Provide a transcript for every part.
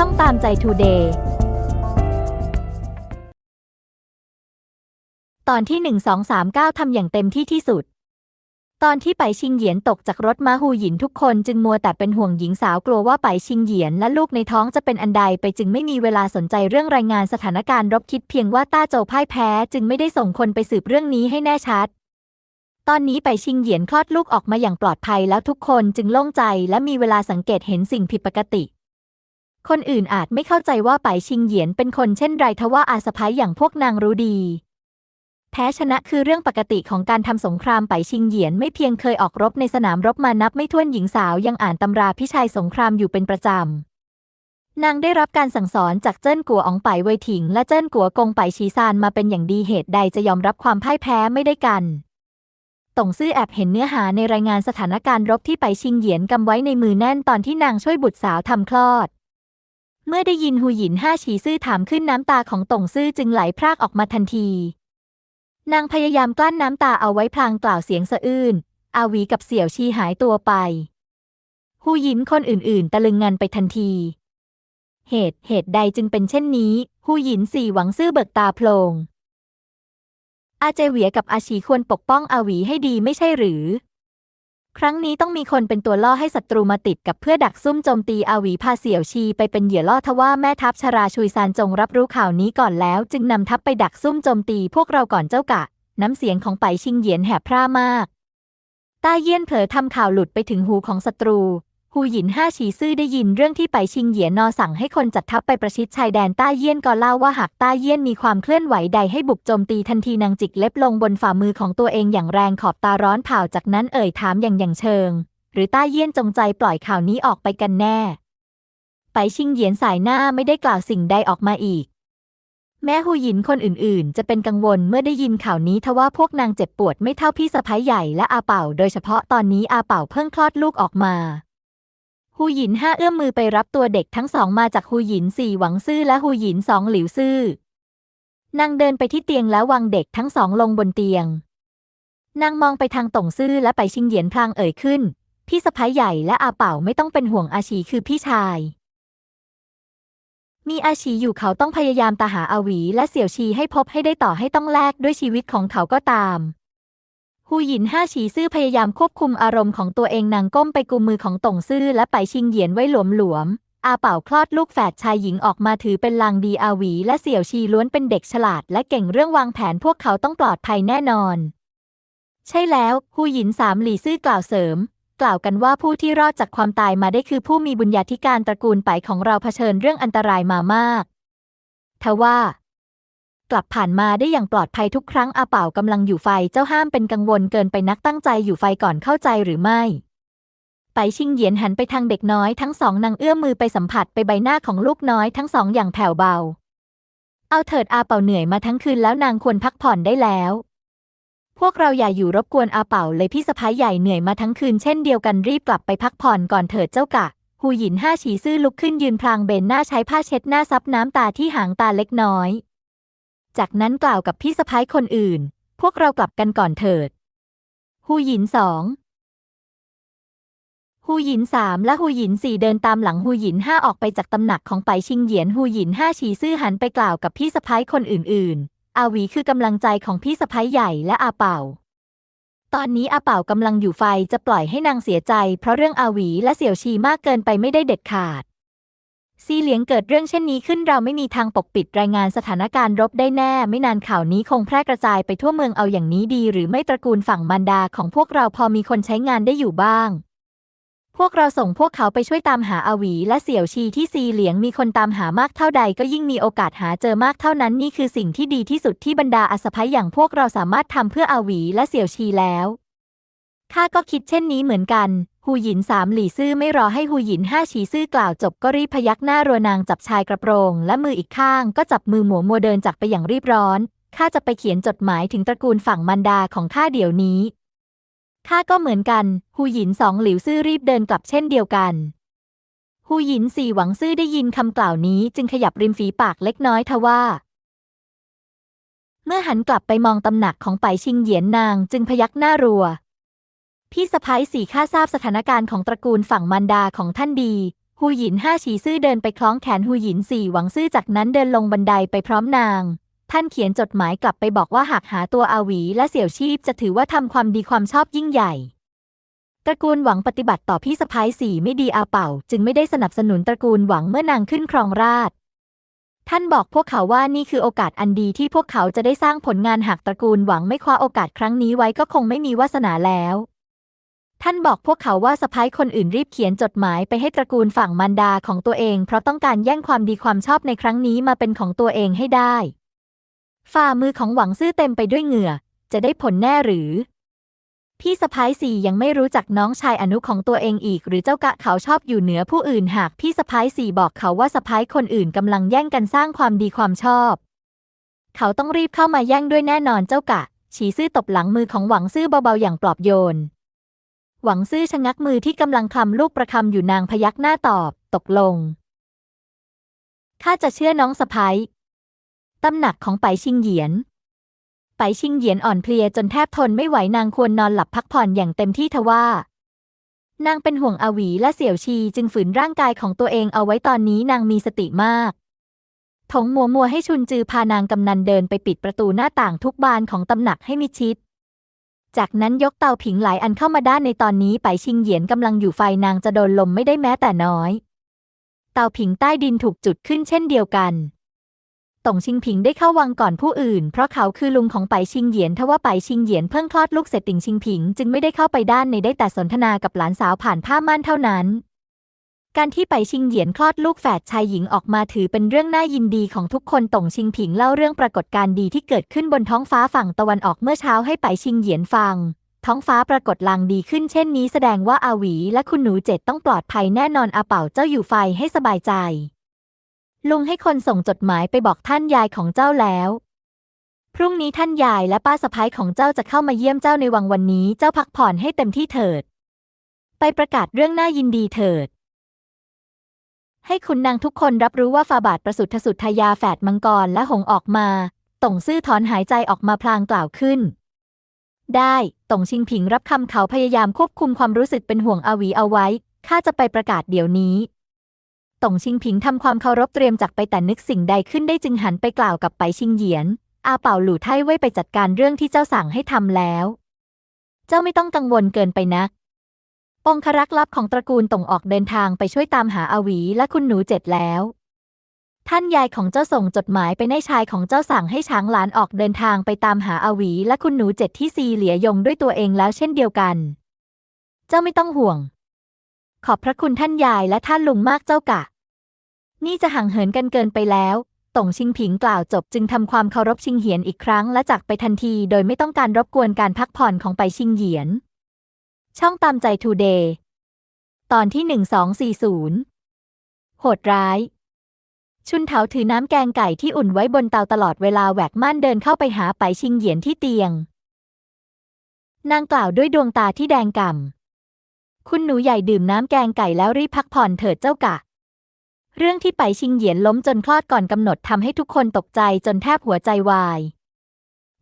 ช่องตามใจทูเดย์ตอนที่ 1239 ทำอย่างเต็มที่ที่สุด ตอนที่ไปชิงเหยียนตกจากรถม้าหูหยินทุกคนจึงมัวแต่เป็นห่วงหญิงสาวกลัวว่าไปชิงเหยียนและลูกในท้องจะเป็นอันใดไปจึงไม่มีเวลาสนใจเรื่องรายงานสถานการณ์รบคิดเพียงว่าต้าโจพ่ายแพ้จึงไม่ได้ส่งคนไปสืบเรื่องนี้ให้แน่ชัด ตอนนี้ไปชิงเหยียนคลอดลูกออกมาอย่างปลอดภัยแล้วทุกคนจึงโล่งใจและมีเวลาสังเกตเห็นสิ่งผิดปกติ คนอื่นอาจไม่เข้าใจว่าไปชิงเหยียนเป็นคนเช่นไรทว่าอาสะพ้ายอย่างพวกนางรู้ดี แพ้ชนะคือเรื่องปกติของการทำสงครามไปชิงเหยียนไม่เพียงเคยออกรบในสนามรบมานับไม่ถ้วนหญิงสาวยังอ่านตำราพิชัยสงครามอยู่เป็นประจำ นางได้รับการสั่งสอนจากเจิ้นกัวอองไปเวยถิง และเจิ้นกัวกงไปชีซานมาเป็นอย่างดีเหตุใดจะยอมรับความพ่ายแพ้ไม่ได้กันตงซื่อแอบเห็นเนื้อหาในรายงานสถานการณ์รบที่ไปชิงเหยียนกำไว้ในมือแน่นตอนที่นางช่วยบุตรสาวทำคลอด เมื่อได้ยินหูหยินห้าฉีซื่อถามขึ้นน้ำตาของต่งซื่อจึงไหลพรากออกมาทันที นางพยายามกลั้นน้ำตาเอาไว้พลางกล่าวเสียงสะอื้น อาวีกับเสี่ยวชีหายตัวไป หูหยินคนอื่นๆ ตะลึงงันไปทันที เหตุเหตุใดจึงเป็นเช่นนี้ หูหยินสี่หวังซื่อเบิกตาโพลงอาเจเหวียกับอาชีควรปกป้องอาวีให้ดีไม่ใช่หรือ ครั้งนี้ต้องมีคนเป็นตัวล่อให้ศัตรูมาติดกับเพื่อดักซุ่มโจมตีอาวีพาเสี่ยวชีไปเป็นเหยื่อล่อทว่าแม่ทัพชราชุยซานจงรับรู้ข่าวนี้ก่อนแล้ว จึงนำทัพไปดักซุ่มโจมตีพวกเราก่อนเจ้ากะ น้ำเสียงของไปชิงเหยียนแหบพร่ามากต้าเยี่ยนเผลอทำข่าวหลุดไปถึงหูของศัตรู หูหยินห้าฉีซื่อได้ยินเรื่องที่ไปชิงเหยียนอสั่งให้คนจัดทัพไปประชิดชายแดนต้าเยี่ยนก็เล่าว่าหากต้าเยี่ยนมีความเคลื่อนไหวใดให้บุกโจมตีทันทีนางจิกเล็บลงบนฝ่ามือของตัวเองอย่างแรงขอบตาร้อนเผาจากนั้นเอ่ยถามอย่างอย่างเชิง หรือต้าเยี่ยนจงใจปล่อยข่าวนี้ออกไปกันแน่ ไปชิงเหยียนสายหน้าไม่ได้กล่าวสิ่งใดออกมาอีก แม้หูหยินคนอื่นๆ จะเป็นกังวลเมื่อได้ยินข่าวนี้ทว่าพวกนางเจ็บปวดไม่เท่าพี่สะพ้ายใหญ่และอาเป่า โดยเฉพาะตอนนี้อาเป่าเพิ่งคลอดลูกออกมา หูหยินห้าเอื้อมมือไปรับตัวเด็กทั้งสองมาจากหูหยินสี่หวังซื่อและหูหยินสองหลิวซื่อนางเดินไปที่เตียงแล้ววางเด็กทั้งสองลงบนเตียง นางมองไปทางต่งซื่อและไปชิงเหยียนพลางเอ่ยขึ้น พี่สะพ้ายใหญ่และอาเป่าไม่ต้องเป็นห่วงอาชีคือพี่ชาย มีอาชีอยู่เขาต้องพยายามตาหาอาวีและเสี่ยวชีให้พบให้ได้ต่อให้ต้องแลกด้วยชีวิตของเขาก็ตาม หูหยินห้าฉีซื่อพยายามควบคุมอารมณ์ของตัวเองนางก้มไปกุมมือของต่งซื่อและไปชิงเหยียนไว้หลวมๆอาเป่าคลอดลูกแฝดชายหญิงออกมาถือเป็นลางดีอาหวี และเสี่ยวชีล้วนเป็นเด็กฉลาด และเก่งเรื่องวางแผนพวกเขาต้องปลอดภัยแน่นอน ใช่แล้วหูหยินสามหลี่ซื่อกล่าวเสริม กล่าวกันว่าผู้ที่รอดจากความตายมาได้คือผู้มีบุญญาธิการตระกูลไปของเราเผชิญเรื่องอันตรายมามากทว่า กลับผ่านมาได้อย่างปลอดภัยทุกครั้งอาเป่ากำลังอยู่ไฟเจ้าห้ามเป็นกังวลเกินไปนักตั้งใจอยู่ไฟก่อนเข้าใจหรือไม่ไปชิงเหยียนหันไปทางเด็กน้อยทั้งสองนางเอื้อมมือไปสัมผัสไปใบหน้าของลูกน้อยทั้งสองอย่างแผ่วเบา เอาเถิดอาเป่าเหนื่อยมาทั้งคืนแล้วนางควรพักผ่อนได้แล้ว พวกเราอย่าอยู่รบกวนอาเป่าเลยพี่สะพ้ายใหญ่เหนื่อยมาทั้งคืนเช่นเดียวกันรีบกลับไปพักผ่อนก่อนเถิดเจ้ากะหูหยินห้าฉีซื่อลุกขึ้นยืนพลางเบนหน้าใช้ผ้าเช็ดหน้าซับน้ำตาที่หางตาเล็กน้อย จากนั้นกล่าวกับพี่สะพ้ายคนอื่น พวกเรากลับกันก่อนเถิด หูหยินสองหูหยินสามและหูหยินสี่เดินตามหลังหูหยินห้าออกไปจากตำหนักของไปชิงเหยียนหูหยินห้าฉีซื่อหันไปกล่าวกับพี่สะพ้ายคนอื่น ๆ อาหวีคือกำลังใจของพี่สะพ้ายใหญ่และอาเป่า ตอนนี้อาเป่ากำลังอยู่ไฟจะปล่อยให้นางเสียใจ เพราะเรื่องอาหวีและเสี่ยวชีมากเกินไปไม่ได้เด็ดขาด ซีเหลียงเกิดเรื่องเช่นนี้ขึ้นเราไม่มีทางปกปิดรายงานสถานการณ์รบได้แน่ ไม่นานข่าวนี้คงแพร่กระจายไปทั่วเมืองเอาอย่างนี้ดี หรือไม่ตระกูลฝั่งมันดาของพวกเราพอมีคนใช้งานได้อยู่บ้าง พวกเราส่งพวกเขาไปช่วยตามหาอาวี และเสี่ยวชีที่ซีเหลียงมีคนตามหามากเท่าใด ก็ยิ่งมีโอกาสหาเจอมากเท่านั้นนี่คือสิ่งที่ดีที่สุดที่บรรดาอสภัยอย่างพวกเราสามารถทำเพื่ออาวีและเสี่ยวชีแล้วข้าก็คิดเช่นนี้เหมือนกัน หูหยินสามหลี่ซื่อไม่รอให้หูหยินห้าฉีซื่อกล่าวจบก็รีบพยักหน้ารัวนางจับชายกระโปรง และมืออีกข้างก็จับมือหมัวมัวเดินจากไปอย่างรีบร้อน ข้าจะไปเขียนจดหมายถึงตระกูลฝั่งมันดาของข้าเดี๋ยวนี้ข้าก็เหมือนกันหูหยินสองหลิวซื่อรีบเดินกลับเช่นเดียวกันหูหยินสี่หวังซื่อได้ยินคำกล่าวนี้จึงขยับริมฝีปากเล็กน้อยทว่า เมื่อหันกลับไปมองตำหนักของไปชิงเหยียนนางจึงพยักหน้ารัว พี่สะพ้ายสี่ข้าทราบสถานการณ์ของตระกูลฝั่งมันดาของท่านดีหูหยินห้าฉีซื่อเดินไปคล้องแขนหูหยินสี่หวังซื่อจากนั้นเดินลงบันไดไปพร้อมนาง ท่านเขียนจดหมายกลับไปบอกว่าหากหาตัวอาหวีและเสี่ยวชีพจะถือว่าทำความดีความชอบยิ่งใหญ่ ตระกูลหวังปฏิบัติต่อพี่สะพ้ายสี่ไม่ดีอาเป่า จึงไม่ได้สนับสนุนตระกูลหวังเมื่อนางขึ้นครองราชท่านบอกพวกเขาว่านี่คือโอกาสอันดีที่พวกเขาจะได้สร้างผลงานหากตระกูลหวังไม่คว้าโอกาสครั้งนี้ไว้ก็คงไม่มีวาสนาแล้ว ท่านบอกพวกเขาว่าสะพ้ายคนอื่นรีบเขียนจดหมายไปให้ตระกูลฝั่งมารดาของตัวเอง เพราะต้องการแย่งความดีความชอบในครั้งนี้มาเป็นของตัวเองให้ได้ ฝ่ามือของหวังซื่อเต็มไปด้วยเหงื่อ จะได้ผลแน่หรือ พี่สะพ้ายสี่ยังไม่รู้จักน้องชายอนุของตัวเองอีก หรือเจ้ากะเขาชอบอยู่เหนือผู้อื่นหากพี่สะพ้ายสี่บอกเขาว่าสะพ้ายคนอื่นกำลังแย่งกันสร้างความดีความชอบ เขาต้องรีบเข้ามาแย่งด้วยแน่นอนเจ้ากะ ฉีซื่อตบหลังมือของหวังซื่อเบาๆอย่างปลอบโยน หวังซื่อชะงักมือที่กำลังคำลูกประคำอยู่นางพยักหน้าตอบ ตกลง ข้าจะเชื่อน้องสะพ้ายตำหนักของไปชิงเหยียน ไปชิงเหยียนอ่อนเพลียจนแทบทนไม่ไหวนางควรนอนหลับพักผ่อนอย่างเต็มที่ทว่า นางเป็นห่วงอาวีและเสี่ยวชีจึงฝืนร่างกายของตัวเองเอาไว้ตอนนี้นางมีสติมากถงมัวมัวให้ชุนจือพานางกำนันเดินไปปิดประตูหน้าต่างทุกบานของตำหนักให้มิดชิด จากนั้นยกเตาผิงหลายอันเข้ามาด้านในตอนนี้ไปชิงเหยียนกำลังอยู่ไฟนางจะโดนลมไม่ได้แม้แต่น้อย เตาผิงใต้ดินถูกจุดขึ้นเช่นเดียวกันต่งชิงผิงได้เข้าวังก่อนผู้อื่น เพราะเขาคือลุงของไปชิงเหยียนทว่าไปชิงเหยียนเพิ่งคลอดลูกเสร็จติ่งชิงผิง จึงไม่ได้เข้าไปด้านในได้แต่สนทนากับหลานสาวผ่านผ้าม่านเท่านั้น การที่ไปชิงเหยียนคลอดลูกแฝดชายหญิงออกมาถือเป็นเรื่องน่ายินดีของทุกคนต่งชิงผิงเล่าเรื่องปรากฏการณ์ดีที่เกิดขึ้นบนท้องฟ้าฝั่งตะวันออกเมื่อเช้าให้ไปชิงเหยียนฟัง ท้องฟ้าปรากฏลางดีขึ้นเช่นนี้แสดงว่าอาหวีและคุณหนูเจ็ดต้องปลอดภัยแน่นอนอาเป่าเจ้าอยู่ไฟให้สบายใจ ลุงให้คนส่งจดหมายไปบอกท่านยายของเจ้าแล้ว พรุ่งนี้ท่านยายและป้าสะพ้ายของเจ้าจะเข้ามาเยี่ยมเจ้าในวังวันนี้ เจ้าพักผ่อนให้เต็มที่เถิด ไปประกาศเรื่องน่ายินดีเถิด ให้คุณนางทุกคนรับรู้ว่าฟาบาทประสุทธสุทธยาแฝดมังกรและหงออกมาต่งซื่อถอนหายใจออกมาพลางกล่าวขึ้น ได้ต่งชิงผิงรับคำเขาพยายามควบคุมความรู้สึกเป็นห่วงอาวีเอาไว้ข้าจะไปประกาศเดี๋ยวนี้ต่งชิงผิงทำความเคารพเตรียมจากไปแต่นึกสิ่งใดขึ้นได้จึงหันไปกล่าวกับไปชิงเหยียน อาเป่าหลู่ไท่ไว้ไปจัดการเรื่องที่เจ้าสั่งให้ทำแล้ว เจ้าไม่ต้องกังวลเกินไปนัก องครักษ์ลับของตระกูลต่งออกเดินทางไปช่วยตามหาอาวีและคุณหนูเจ็ดแล้ว ท่านยายของเจ้าส่งจดหมายไปในชายของเจ้าสั่งให้ช้างหลานออกเดินทางไปตามหาอาวีและคุณหนูเจ็ดที่ซีเหลียยงด้วยตัวเองแล้วเช่นเดียวกัน เจ้าไม่ต้องห่วง ขอบพระคุณท่านยายและท่านลุงมากเจ้ากะ นี่จะห่างเหินกันเกินไปแล้วต่งชิงผิงกล่าวจบจึงทำความเคารพชิงเหียนอีกครั้งและจากไปทันทีโดยไม่ต้องการรบกวนการพักผ่อนของไปชิงเหียน ช่องตามใจทูเดย์ตอนที่1240โหดร้าย ชุนเถาถือน้ำแกงไก่ที่อุ่นไว้บนเตาตลอดเวลาแหวกม่านเดินเข้าไปหาไปชิงเหยียนที่เตียง นางกล่าวด้วยดวงตาที่แดงก่ำคุณหนูใหญ่ดื่มน้ำแกงไก่แล้วรีบพักผ่อนเถิดเจ้ากะ เรื่องที่ไปชิงเหยียนล้มจนคลอดก่อนกำหนดทำให้ทุกคนตกใจจนแทบหัวใจวาย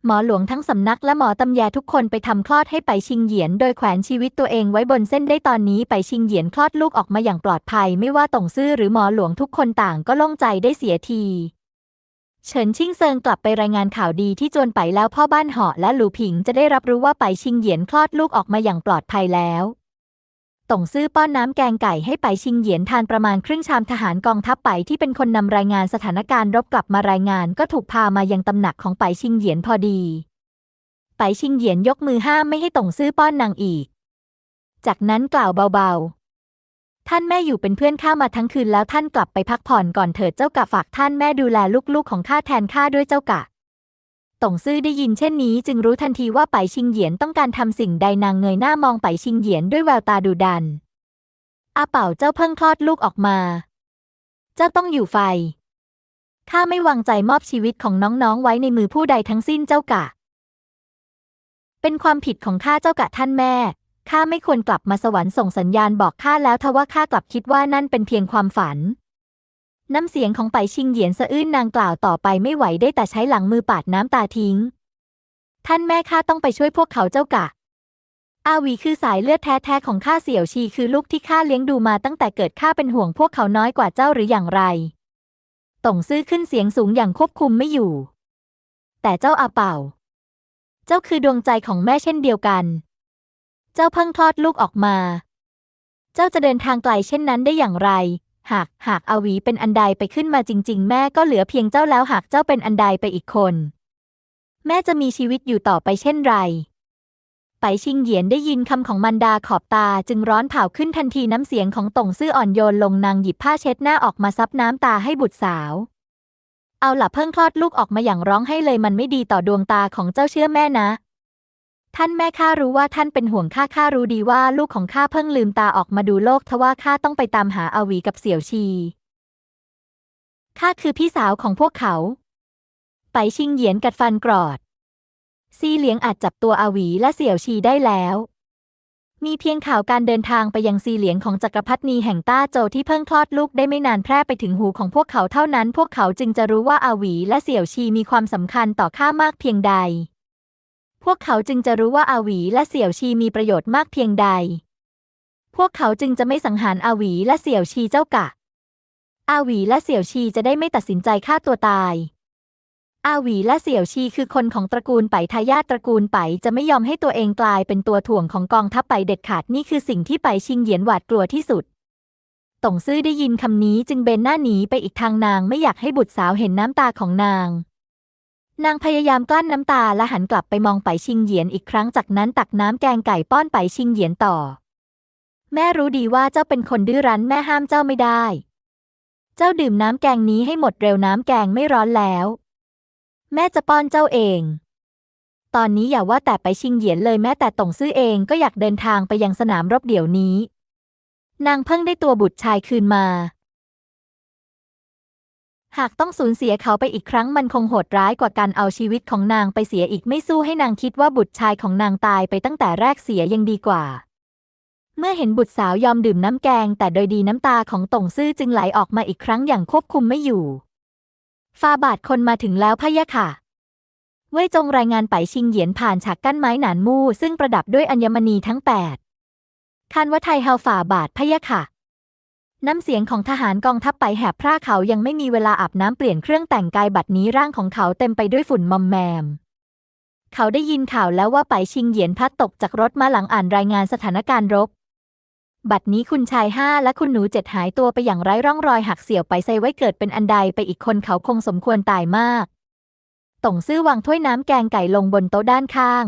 หมอหลวงทั้งสำนักและหมอตำแยทุกคนไปทำคลอดให้ไปชิงเหยียน โดยแขวนชีวิตตัวเองไว้บนเส้นได้ตอนนี้ไปชิงเหยียนคลอดลูกออกมาอย่างปลอดภัย ไม่ว่าต่งซื่อหรือหมอหลวงทุกคนต่างก็โล่งใจได้เสียที เฉินชิงเซิงกลับไปรายงานข่าวดีที่จวนไปแล้วพ่อบ้านเหาะและหลูผิงจะได้รับรู้ว่าไปชิงเหยียนคลอดลูกออกมาอย่างปลอดภัยแล้ว ต่งซื่อป้อนน้ำแกงไก่ให้ไปชิงเหยียนทานประมาณครึ่งชามทหารกองทัพไปที่เป็นคนนำรายงานสถานการณ์รบกลับมารายงานก็ถูกพามายังตำหนักของไปชิงเหยียนพอดี ไปชิงเหยียนยกมือห้ามไม่ให้ต่งซื่อป้อนนางอีก จากนั้นกล่าวเบาๆ ท่านแม่อยู่เป็นเพื่อนข้ามาทั้งคืนแล้วท่านกลับไปพักผ่อนก่อนเถิดเจ้ากะฝากท่านแม่ดูแลลูกๆของข้าแทนข้าด้วยเจ้ากะ ต่งซื่อได้ยินเช่นนี้จึงรู้ทันทีว่าไปชิงเหยียนต้องการทำสิ่งใดนางเงยหน้ามองไปชิงเหยียนด้วยแววตาดุดัน อาเป่าเจ้าเพิ่งคลอดลูกออกมา เจ้าต้องอยู่ไฟ ข้าไม่วางใจมอบชีวิตของน้องๆไว้ในมือผู้ใดทั้งสิ้นเจ้ากะ เป็นความผิดของข้าเจ้ากะท่านแม่ ข้าไม่ควรกลับมาสวรรค์ส่งสัญญาณบอกข้าแล้วทว่าข้ากลับคิดว่านั่นเป็นเพียงความฝัน น้ำเสียงของไปชิงเหยียนสะอื้นนางกล่าวต่อไปไม่ไหวได้แต่ใช้หลังมือปาดน้ำตาทิ้ง ท่านแม่ข้าต้องไปช่วยพวกเขาเจ้ากะ อาวีคือสายเลือดแท้ๆของข้าเสี่ยวชีคือลูกที่ข้าเลี้ยงดูมาตั้งแต่เกิดข้าเป็นห่วงพวกเขาน้อยกว่าเจ้าหรืออย่างไรต่งซื่อขึ้นเสียงสูงอย่างควบคุมไม่อยู่ แต่เจ้าอาเป่า เจ้าคือดวงใจของแม่เช่นเดียวกัน เจ้าเพิ่งคลอดลูกออกมา เจ้าจะเดินทางไกลเช่นนั้นได้อย่างไร หากหากอาวีเป็นอันใดไปขึ้นมาจริง ๆ แม่ก็เหลือเพียงเจ้าแล้วหากเจ้าเป็นอันใดไปอีกคน แม่จะมีชีวิตอยู่ต่อไปเช่นไรไปชิงเหยียนได้ยินคำของมันดาขอบตาจึงร้อนเผาขึ้นทันทีน้ำเสียงของต่งซื่ออ่อนโยนลงนางหยิบผ้าเช็ดหน้าออกมาซับน้ำตาให้บุตรสาว เอาหล่ะเพิ่งคลอดลูกออกมาอย่างร้องให้เลยมันไม่ดีต่อดวงตาของเจ้าเชื่อแม่นะ ท่านแม่ข้ารู้ว่าท่านเป็นห่วงข้าข้ารู้ดีว่าลูกของข้าเพิ่งลืมตาออกมาดูโลกทว่าข้าต้องไปตามหาอาวีกับเสี่ยวชีข้าคือพี่สาวของพวกเขา ไปชิงเหยียนกัดฟันกรอด ซีเหลียงอาจจับตัวอาวีและเสี่ยวชีได้แล้ว มีเพียงข่าวการเดินทางไปยังซีเหลียงของจักรพรรดินีแห่งต้าโจวที่เพิ่งคลอดลูกได้ไม่นานแพร่ไปถึงหูของพวกเขาเท่านั้น พวกเขาจึงจะรู้ว่าอาวีและเสี่ยวชีมีความสำคัญต่อข้ามากเพียงใด พวกเขาจึงจะรู้ว่าอาหวีและเสี่ยวชีมีประโยชน์มากเพียงใด พวกเขาจึงจะไม่สังหารอาหวีและเสี่ยวชีเจ้ากะ อาหวีและเสี่ยวชีจะได้ไม่ตัดสินใจฆ่าตัวตาย อาหวีและเสี่ยวชีคือคนของตระกูลไปทายาทตระกูลไปจะไม่ยอมให้ตัวเองกลายเป็นตัวถ่วงของกองทัพไปเด็ดขาดนี่คือสิ่งที่ไปชิงเหยียนหวาดกลัวที่สุดต่งซื่อได้ยินคำนี้จึงเบนหน้าหนีไปอีกทางนางไม่อยากให้บุตรสาวเห็นน้ำตาของนาง นางพยายามกลั้นน้ำตาและหันกลับไปมองไปชิงเหยียนอีกครั้งจากนั้นตักน้ำแกงไก่ป้อนไปชิงเหยียนต่อ แม่รู้ดีว่าเจ้าเป็นคนดื้อรั้นแม่ห้ามเจ้าไม่ได้ เจ้าดื่มน้ำแกงนี้ให้หมดเร็วน้ำแกงไม่ร้อนแล้ว แม่จะป้อนเจ้าเอง ตอนนี้อย่าว่าแต่ไปชิงเหยียนเลยแม้แต่ต่งซื่อเองก็อยากเดินทางไปยังสนามรบเดี๋ยวนี้ นางเพิ่งได้ตัวบุตรชายคืนมา หากต้องสูญเสียเขาไปอีกครั้งมันคงโหดร้ายกว่าการเอาชีวิตของนางไปเสียอีกไม่สู้ให้นางคิดว่าบุตรชายของนางตายไปตั้งแต่แรกเสียยังดีกว่า เมื่อเห็นบุตรสาวยอมดื่มน้ำแกง แต่โดยดีน้ำตาของต่งซื่อจึงไหลออกมาอีกครั้งอย่างควบคุมไม่อยู่ฟาบาทคนมาถึงแล้วพะยะค่ะ เว่ยจงรายงานไปชิงเหยียนผ่านฉากกั้นไม้หนานมู่ซึ่งประดับด้วยอัญมณีทั้งแปดคันว่าไทยเฮาฝ่าบาทพะยะค่ะ น้ำเสียงของทหารกองทัพไปแหบพร่าเขายังไม่มีเวลาอาบน้ำเปลี่ยนเครื่องแต่งกายบัดนี้ร่างของเขาเต็มไปด้วยฝุ่นมอมแมม เขาได้ยินข่าวแล้วว่าไปชิงเหยียนพัดตกจากรถมาหลังอ่านรายงานสถานการณ์รบ บัดนี้คุณชายห้าและคุณหนูเจ็ดหายตัวไปอย่างไร้ร่องรอยหักเสี่ยวไปใส่ไว้เกิดเป็นอันใดไปอีกคนเขาคงสมควรตายมากต่งซื่อวางถ้วยน้ำแกงไก่ลงบนโต๊ะด้านข้าง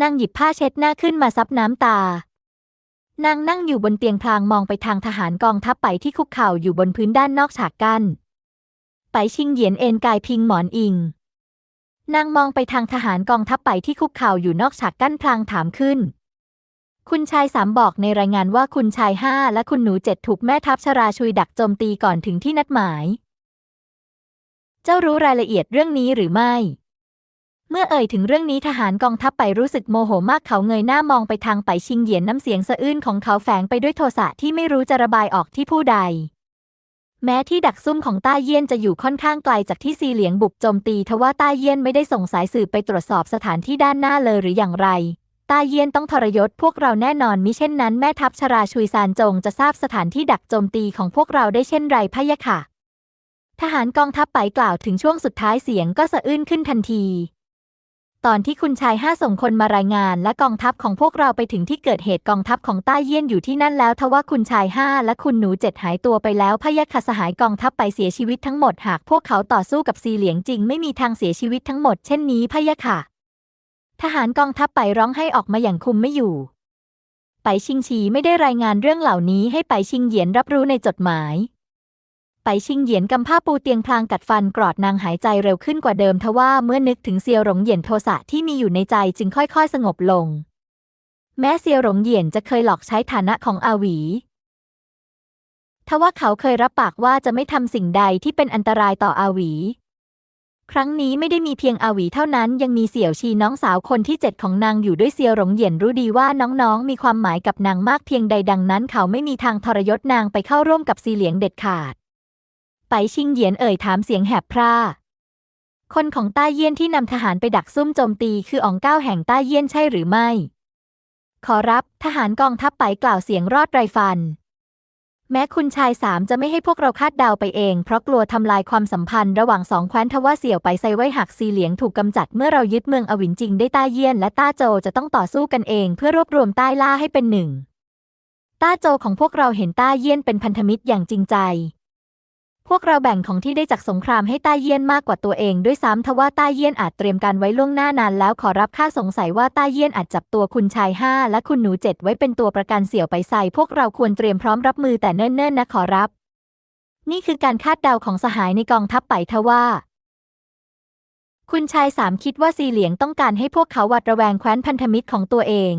นางหยิบผ้าเช็ดหน้าขึ้นมาซับน้ำตา นางนั่งอยู่บนเตียงพลางมองไปทางทหารกองทัพไปที่คุกเข่าอยู่บนพื้นด้านนอกฉากกั้น ไปชิงเหยียนเอนกายพิงหมอนอิง นางมองไปทางทหารกองทัพไปที่คุกเข่าอยู่นอกฉากกั้นพลางถามขึ้น คุณชายสามบอกในรายงานว่าคุณชายห้าและคุณหนูเจ็ดถูกแม่ทัพชราชุยดักโจมตีก่อนถึงที่นัดหมาย เจ้ารู้รายละเอียดเรื่องนี้หรือไม่ เมื่อเอ่ยถึงเรื่องนี้ทหารกองทัพไปรู้สึกโมโหมากเขาเงยหน้ามองไปทางไปชิงเหยียนน้ำเสียงสะอื้นของเขาแฝงไปด้วยโทสะที่ไม่รู้จะระบายออกที่ผู้ใด แม้ที่ดักซุ่มของต้าเยี่ยนจะอยู่ค่อนข้างไกลจากที่ซีเหลียงบุกโจมตีทว่าต้าเยี่ยนไม่ได้ส่งสายสืบไปตรวจสอบสถานที่ด้านหน้าเลยหรืออย่างไรต้าเยี่ยนต้องทรยศพวกเราแน่นอนมิเช่นนั้นแม่ทัพชราชุยซานจงจะทราบสถานที่ดักโจมตีของพวกเราได้เช่นไรพะยะค่ะ ทหารกองทัพไปกล่าวถึงช่วงสุดท้ายเสียงก็สะอื้นขึ้นทันที ตอนที่คุณชายห้าส่งคนมารายงานและกองทัพของพวกเราไปถึงที่เกิดเหตุกองทัพของต้าเยี่ยนอยู่ที่นั่นแล้วทว่าคุณชายห้าและคุณหนูเจ็ดหายตัวไปแล้วพยะค่ะสหายกองทัพไปเสียชีวิตทั้งหมดหากพวกเขาต่อสู้กับซีเหลียงจริงไม่มีทางเสียชีวิตทั้งหมดเช่นนี้พะยะค่ะทหารกองทัพไปร้องให้ออกมาอย่างคุมไม่อยู่ ไปชิงชีไม่ได้รายงานเรื่องเหล่านี้ให้ไปชิงเหยียนรับรู้ในจดหมาย ไปชิงเหยียนกำผ้าปูเตียงพลางกัดฟันกรอดนางหายใจเร็วขึ้นกว่าเดิมทว่าเมื่อนึกถึงเซียวหลงเหยียนโทสะที่มีอยู่ในใจจึงค่อยๆ สงบลง แม้เซียวหลงเหยียนจะเคยหลอกใช้ฐานะของอาหวีทว่าเขาเคยรับปากว่าจะไม่ทำสิ่งใดที่เป็นอันตรายต่ออาหวี ครั้งนี้ไม่ได้มีเพียงอาหวีเท่านั้นยังมีเสี่ยวชีน้องสาวคนที่เจ็ดของนางอยู่ด้วยเซียวหลงเหยียนรู้ดีว่าน้องๆ มีความหมายกับนางมากเพียงใดดังนั้น เขาไม่มีทางทรยศนางไปเข้าร่วมกับซีเหลียงเด็ดขาด ไปชิงเหยียนเอ่ยถามเสียงแหบพร่า คนของต้าเยี่ยนที่นำทหารไปดักซุ่มโจมตีคืออองเก้าแห่งต้าเยี่ยนใช่หรือไม่ ขอรับทหารกองทัพไปกล่าวเสียงรอดไรฟัน แม้คุณชายสามจะไม่ให้พวกเราคาดเดาไปเอง เพราะกลัวทำลายความสัมพันธ์ระหว่างสองแคว้นทว่าเสี่ยวไปไซไว้หักซีเหลียงถูกกำจัดเมื่อเรายึดเมืองอวินจิงได้ต้าเยี่ยนและต้าโจจะต้องต่อสู้กันเอง เพื่อรวบรวมใต้ล่าให้เป็นหนึ่งต้าโจของพวกเราเห็นต้าเยี่ยนเป็นพันธมิตรอย่างจริงใจ พวกเราแบ่งของที่ได้จากสงครามให้ต้าเยี่ยนมากกว่าตัวเองด้วยซ้ำทว่าต้าเยี่ยนอาจเตรียมการไว้ล่วงหน้านานแล้วขอรับค่าสงสัยว่าต้าเยี่ยนอาจจับตัวคุณชายห้าและคุณหนูเจ็ดไว้เป็นตัวประกันเสี่ยวไปใส่ พวกเราควรเตรียมพร้อมรับมือแต่เนิ่นๆนะขอรับ นี่คือการคาดเดาของสหายในกองทัพไปทว่า คุณชายสามคิดว่าซีเหลียงต้องการให้พวกเขาหวัดระแวงแคว้นพันธมิตรของตัวเอง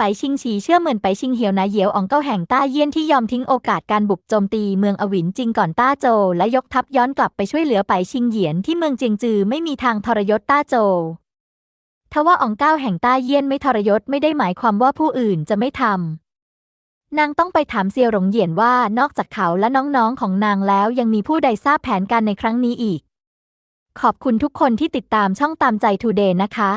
ไปชิงฉีเชื่อเหมือนไปชิงเหียวนาเหยียวอองเก้าแห่งต้าเยี่ยนที่ยอมทิ้งโอกาสการบุกโจมตีเมืองอวินจิงก่อนต้าโจ และยกทัพย้อนกลับไปช่วยเหลือไปชิงเหยียนที่เมืองเจียงจือไม่มีทางทรยศต้าโจทว่าอองเก้าแห่งต้าเยี่ยนไม่ทรยศไม่ได้หมายความว่าผู้อื่นจะไม่ทำนางต้องไปถามเซียวหลงเหยียนว่านอกจากเขาและน้องๆของนางแล้วยังมีผู้ใดทราบแผนการในครั้งนี้อีก ขอบคุณทุกคนที่ติดตามช่องตามใจทูเดย์นะคะ